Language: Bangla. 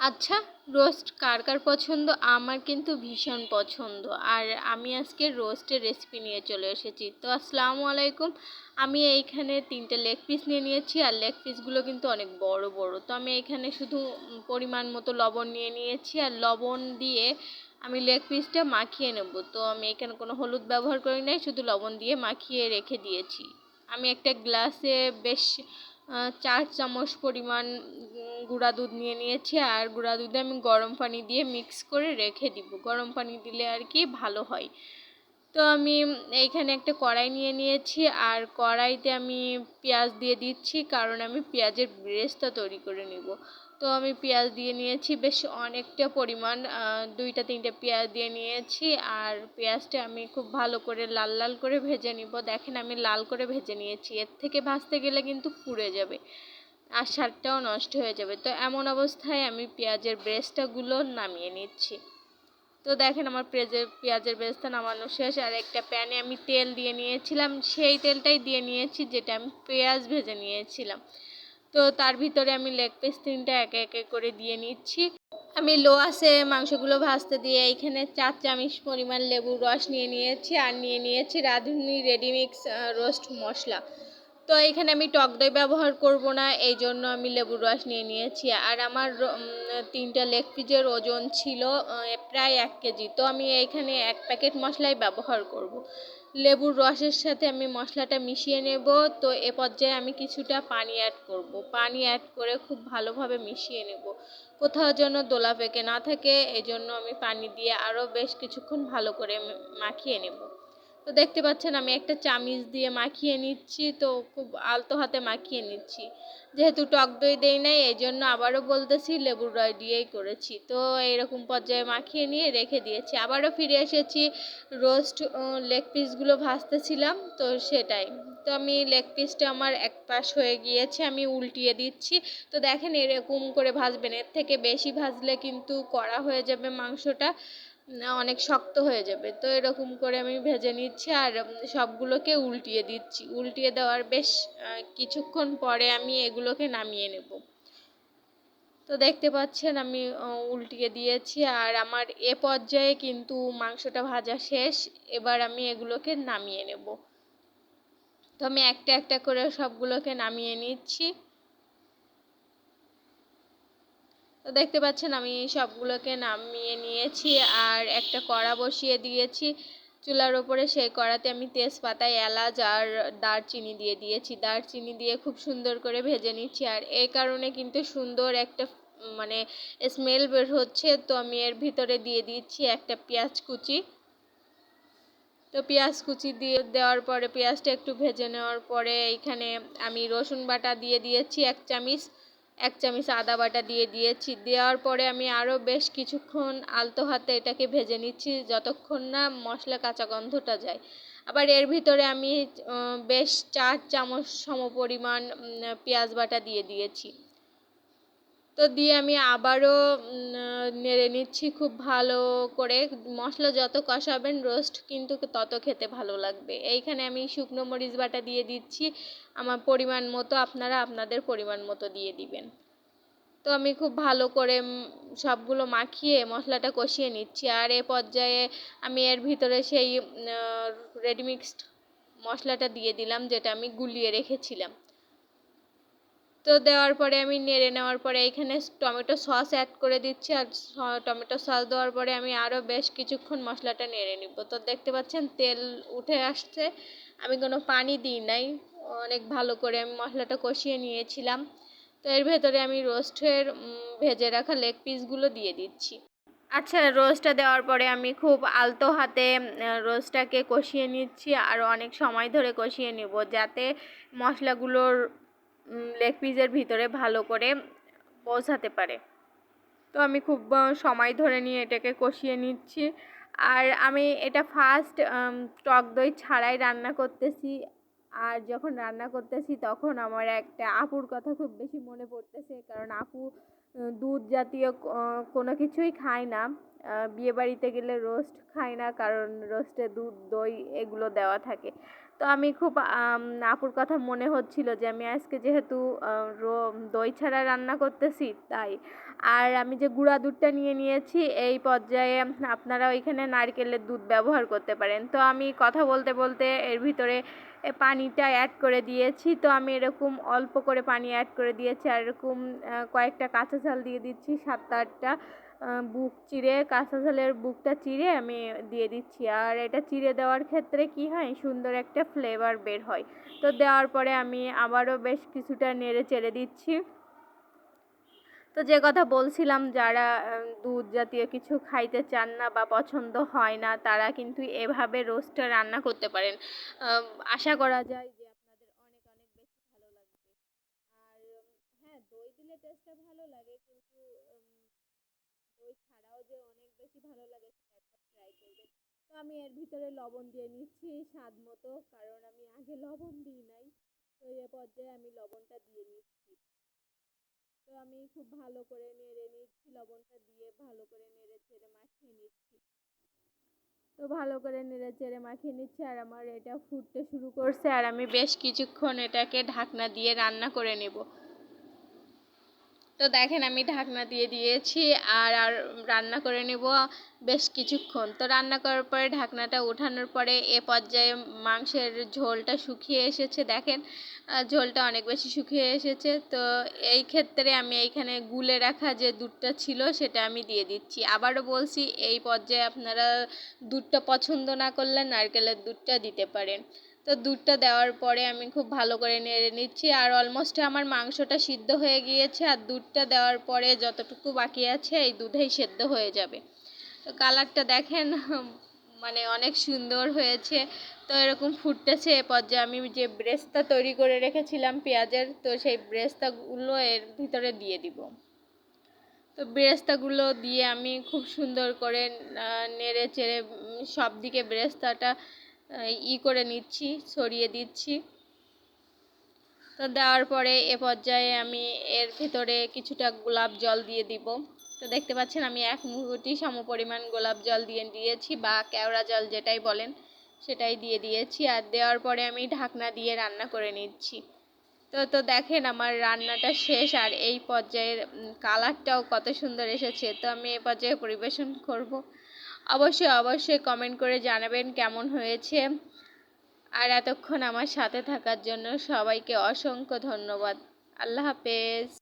আচ্ছা রোস্ট কার কার পছন্দ? আমার কিন্তু ভীষণ পছন্দ। আর আমি আজকে রোস্টের রেসিপি নিয়ে চলে এসেছি। তো আসসালামু আলাইকুম। আমি এইখানে তিনটে লেগ পিস নিয়ে নিয়েছি, আর লেগ পিসগুলো কিন্তু অনেক বড় বড়। তো আমি এখানে শুধু পরিমাণ মতো লবণ নিয়ে নিয়েছি, আর লবণ দিয়ে আমি লেগ পিসটা মাখিয়ে নেব। তো আমি এখানে কোনো হলুদ ব্যবহার করি নাই, শুধু লবণ দিয়ে মাখিয়ে রেখে দিয়েছি। আমি একটা গ্লাসে বেশ চার চামচ পরিমাণ গুঁড়া দুধ নিয়ে নিয়েছি, আর গুঁড়া দুধে আমি গরম পানি দিয়ে মিক্স করে রেখে দিব। গরম পানি দিলে আর কি ভালো হয়। তো আমি এইখানে একটা কড়াই নিয়ে নিয়েছি, আর কড়াইতে আমি পেঁয়াজ দিয়ে দিচ্ছি, কারণ আমি পেঁয়াজের ব্রেসটা তৈরি করে নেব। তো আমি পেঁয়াজ দিয়ে নিয়েছি বেশ অনেকটা পরিমাণ দুইটা তিনটে পেঁয়াজ দিয়ে নিয়েছি, আর পেঁয়াজটা আমি খুব ভালো করে লাল লাল করে ভেজে নিব। দেখেন আমি লাল করে ভেজে নিয়েছি, এর থেকে ভাজতে গেলে কিন্তু পুড়ে যাবে। আর স্বাদটাও নষ্ট হয়ে যাবে। তো এমন অবস্থায় আমি পেঁয়াজের ব্রেস্টাগুলো নামিয়ে নিচ্ছি। তো দেখেন আমার পেঁয়াজের পেঁয়াজের ব্রেস্তা নামানো শেষ। আর একটা প্যানে আমি তেল দিয়ে নিয়েছিলাম। সেই তেলটাই দিয়ে নিয়েছি, যেটা আমি পেঁয়াজ ভেজে নিয়েছিলাম। তো তার ভিতরে আমি লেগ পিস তিনটা একে একে করে দিয়ে নিচ্ছি। আমি লো আসে মাংসগুলো ভাজতে দিয়ে এইখানে চার চামচ পরিমাণ লেবুর রস নিয়ে নিয়েছি। আর নিয়ে নিয়েছি রাঁধুনি রেডিমিক্স রোস্ট মশলা। তো এখানে আমি টক দই ব্যবহার করব না, এই জন্য আমি লেবুর রস নিয়ে নিয়েছি। আর আমার তিনটা লেগ পিজের ওজন ছিল প্রায় এক কেজি। তো আমি এইখানে এক প্যাকেট মশলাই ব্যবহার করব। লেবুর রসের সাথে আমি মশলাটা মিশিয়ে নেব। তো এ পর্যায়ে আমি কিছুটা পানি অ্যাড করব। পানি অ্যাড করে খুব ভালোভাবে মিশিয়ে নেব। কোথাও যেন দোলা পেকে না থাকে এই জন্য আমি পানি দিয়ে আরও বেশ কিছুক্ষণ ভালো করে মাখিয়ে নেব। তো দেখতে পাচ্ছেন আমি একটা চামিচ দিয়ে মাখিয়ে নিচ্ছি, তো খুব আলতো হাতে মাখিয়ে নিচ্ছি। যেহেতু টক দই দেই নাই এই জন্য আবারও বলতেছি লেবুর রস দিয়েই করেছি। তো এইরকম পর্যায়ে মাখিয়ে নিয়ে রেখে দিয়েছি। আবারও ফিরে এসেছি, রোস্ট লেগ পিসগুলো ভাজতেছিলাম, তো সেটাই। তো আমি লেগ পিসটা আমার এক পাশ হয়ে গিয়েছে, আমি উল্টিয়ে দিচ্ছি। তো দেখেন এরকম করে ভাজবেন, এর থেকে বেশি ভাজলে কিন্তু কড়া হয়ে যাবে মাংসটা। অনেক শক্ত হয়ে যাবে। তো এরকম করে আমি ভেজে নিচ্ছি আর সবগুলোকে উল্টিয়ে দিচ্ছি। উল্টিয়ে দেওয়ার বেশ কিছুক্ষণ পরে আমি এগুলোকে নামিয়ে নেব। তো দেখতে পাচ্ছেন আমি উল্টিয়ে দিয়েছি আর আমার এ পর্যায়ে কিন্তু মাংসটা ভাজা শেষ। এবার আমি এগুলোকে নামিয়ে নেব। তো আমি একটা একটা করে সবগুলোকে নামিয়ে নিচ্ছি। তো দেখতে পাচ্ছেন আমি সবগুলোকে নামিয়ে নিয়েছি আর একটা কড়া বসিয়ে দিয়েছি। চুলার ওপরে সেই কড়াতে আমি তেজপাতা এলাচ আর দারচিনি দিয়ে দিয়েছি। দারচিনি দিয়ে খুব সুন্দর করে ভেজে নিচ্ছি আর এই কারণে কিন্তু সুন্দর একটা মানে স্মেল বের হচ্ছে। তো আমি এর ভিতরে দিয়ে দিচ্ছি একটা পেঁয়াজ কুচি। তো পেঁয়াজ কুচি দিয়ে দেওয়ার পরে, পেঁয়াজটা একটু ভেজে নেওয়ার পরে এইখানে আমি রসুন বাটা দিয়ে দিয়েছি এক চামচ। এক চামচ আদা বাটা দিয়ে দিয়েছি। দেওয়ার পরে আমি আরও বেশ কিছুক্ষণ আলতো হাতে এটাকে ভেজে নিচ্ছি, যতক্ষণ না মশলা কাঁচা গন্ধটা যায়। আবার এর ভিতরে আমি বেশ চার চামচ সমপরিমাণ পেঁয়াজ বাটা দিয়ে দিয়েছি। তো দিয়ে আমি আবারও নেড়ে নিচ্ছি খুব ভালো করে। মশলা যত কষাবেন রোস্ট কিন্তু তত খেতে ভালো লাগবে। এইখানে আমি শুকনো মরিচ বাটা দিয়ে দিচ্ছি। আমার পরিমাণ মতো আপনারা আপনাদের পরিমাণ মতো দিয়ে দিবেন। তো আমি খুব ভালো করে সবগুলো মাখিয়ে মশলাটা কষিয়ে নিচ্ছি। আর এ পর্যায়ে আমি এর ভিতরে সেই রেডিমিক্সড মশলাটা দিয়ে দিলাম, যেটা আমি গুলিয়ে রেখেছিলাম। তো দেওয়ার পরে আমি নেড়ে নেওয়ার পরে এখানে টমেটো সস অ্যাড করে দিচ্ছি আর টমেটো সস দেওয়ার পরে আমি আরও বেশ কিছুক্ষণ মশলাটা নেড়ে নিব। তো দেখতে পাচ্ছেন তেল উঠে আসছে। আমি কোনো পানি দিই নাই। অনেক ভালো করে আমি মশলাটা কষিয়ে নিয়েছিলাম। তো এর ভেতরে আমি রোস্টের ভেজে রাখা লেগ পিসগুলো দিয়ে দিচ্ছি। আচ্ছা রোস্টটা দেওয়ার পরে আমি খুব আলতো হাতে রোস্টটাকে কষিয়ে নিচ্ছি। আর অনেক সময় ধরে কষিয়ে নিব যাতে মশলাগুলোর লেগ পিসের ভিতরে ভালো করে পৌঁছাতে পারে। তো আমি খুব সময় ধরে নিয়ে এটাকে কষিয়ে নিচ্ছি। আর আমি এটা ফার্স্ট টক দই ছাড়াই রান্না করতেছি। আর যখন রান্না করতেছি তখন আমার একটা আপুর কথা খুব বেশি মনে পড়তেছে। কারণ আপু দুধ জাতীয় কোনো কিছুই খায় না। বিয়ে বাড়িতে গেলে রোস্ট খাই না কারণ রোস্টে দুধ, দই এগুলো দেওয়া থাকে। তো আমি খুব আপুর কথা মনে হচ্ছিল যে আমি আজকে যেহেতু দই ছাড়া রান্না করতেছি তাই। আর আমি যে গুঁড়া দুধটা নিয়ে নিয়েছি, এই পর্যায়ে আপনারা ওইখানে নারকেলের দুধ ব্যবহার করতে পারেন। তো আমি কথা বলতে বলতে এর ভিতরে পানিটা অ্যাড করে দিয়েছি। তো আমি এরকম অল্প করে পানি অ্যাড করে দিয়েছি। আর এরকম কয়েকটা কাঁচা ঝাল দিয়ে দিচ্ছি সাত আটটা। বুক চিড়ে কাঁচা ঝালের বুকটা চিড়ে আমি দিয়ে দিচ্ছি। আর এটা চিড়ে দেওয়ার ক্ষেত্রে কি হয়? সুন্দর একটা ফ্লেভার বের হয়। তো দেওয়ার পরে আমি আবারও বেশ কিছুটা নেড়ে চেড়ে দিচ্ছি। তো যে কথা বলছিলাম, যারা দুধ জাতীয় কিছু খাইতে চান না বা পছন্দ হয় না, তারা কিন্তু এভাবে রোস্টটা রান্না করতে পারেন। আশা করা যায় যে আপনাদের অনেক অনেক বেশি ভালো লাগবে আর উম, হ্যাঁ দই দিলে টেস্টটা ভালো লাগে কিন্তু উম, দই ছাড়াও যে অনেক বেশি ভালো লাগে একবার ট্রাই করবেন। তো আমি এর ভিতরে লবণ দিয়ে নিচ্ছি স্বাদ মতো, কারণ আমি আগে লবণ দিই নাই। তো এ পর্যায়ে আমি লবণটা দিয়ে নিচ্ছি। তো আমি খুব ভালো করে নেড়ে নিচ্ছি, লবণটা দিয়ে ভালো করে নেড়ে চেড়ে মাখিয়ে নিচ্ছি। তো ভালো করে নেড়ে চেড়ে মাখিয়ে নিচ্ছি, আর আমার এটা ফুটতে শুরু করছে, আর আমি বেশ কিছুক্ষণ এটাকে ঢাকনা দিয়ে রান্না করে নেব। তো দেখেন আমি ঢাকনা দিয়ে দিয়েছি আর আর রান্না করে নেব বেশ কিছুক্ষণ। তো রান্না করার পরে ঢাকনাটা ওঠানোর পরে এ পর্যায়ে মাংসের ঝোলটা শুকিয়ে এসেছে। দেখেন ঝোলটা অনেক বেশি শুকিয়ে এসেছে। তো এই ক্ষেত্রে আমি এইখানে গুলে রাখা যে দুধটা ছিল সেটা আমি দিয়ে দিচ্ছি। আবারও বলছি, এই পর্যায়ে আপনারা দুধটা পছন্দ না করলে নারকেলের দুধটা দিতে পারেন। তো দুধটা দেওয়ার পরে আমি খুব ভালো করে নেড়ে নিচ্ছি। আর অলমোস্ট আমার মাংসটা সিদ্ধ হয়ে গিয়েছে আর দুধটা দেওয়ার পরে যতটুকু বাকি আছে এই দুধেই সেদ্ধ হয়ে যাবে। তো কালারটা দেখেন মানে অনেক সুন্দর হয়েছে। তো এরকম ফুটতেছে এ পর্যায়ে আমি যে ব্রেস্তা তৈরি করে রেখেছিলাম পেঁয়াজের, তো সেই ব্রেস্তাগুলো এর ভিতরে দিয়ে দিব। তো বেরেস্তাগুলো দিয়ে আমি খুব সুন্দর করে নেড়ে চেড়ে সব দিকে বেরেস্তাটা ই করে নিচ্ছি, ছড়িয়ে দিচ্ছি। তো দেওয়ার পরে এ পর্যায়ে আমি এর ভেতরে কিছুটা গোলাপ জল দিয়ে দিব। তো দেখতে পাচ্ছেন আমি এক মুহুটি সম পরিমাণ গোলাপ জল দিয়ে দিয়েছি বা কেওড়া জল যেটাই বলেন, সেটাই দিয়ে দিয়েছি। আর দেওয়ার পরে আমি ঢাকনা দিয়ে রান্না করে নিচ্ছি। তো তো দেখেন আমার রান্নাটা শেষ আর এই পর্যায়ের কালারটাও কত সুন্দর এসেছে। তো আমি এ পর্যায়ে পরিবেশন করব। অবশ্যই অবশ্যই কমেন্ট করে জানাবেন কেমন হয়েছে। আর এতক্ষণ আমার সাথে থাকার জন্য সবাইকে অসংখ্য ধন্যবাদ। আল্লাহ হাফেজ।